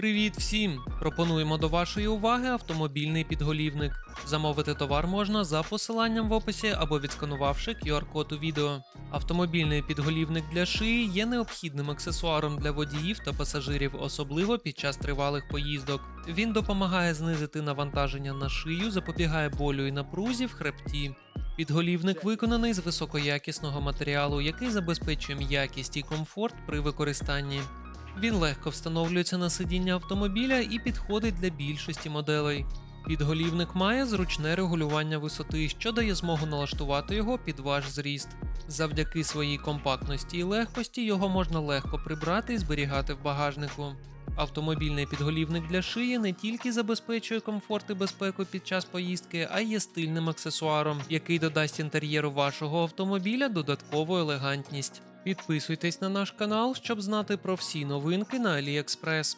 Привіт всім! Пропонуємо до вашої уваги автомобільний підголівник. Замовити товар можна за посиланням в описі або відсканувавши QR-код у відео. Автомобільний підголівник для шиї є необхідним аксесуаром для водіїв та пасажирів, особливо під час тривалих поїздок. Він допомагає знизити навантаження на шию, запобігає болю і напрузі в хребті. Підголівник виконаний з високоякісного матеріалу, який забезпечує м'якість і комфорт при використанні. Він легко встановлюється на сидіння автомобіля і підходить для більшості моделей. Підголівник має зручне регулювання висоти, що дає змогу налаштувати його під ваш зріст. Завдяки своїй компактності і легкості його можна легко прибрати і зберігати в багажнику. Автомобільний підголівник для шиї не тільки забезпечує комфорт і безпеку під час поїздки, а й є стильним аксесуаром, який додасть інтер'єру вашого автомобіля додаткову елегантність. Підписуйтесь на наш канал, щоб знати про всі новинки на AliExpress.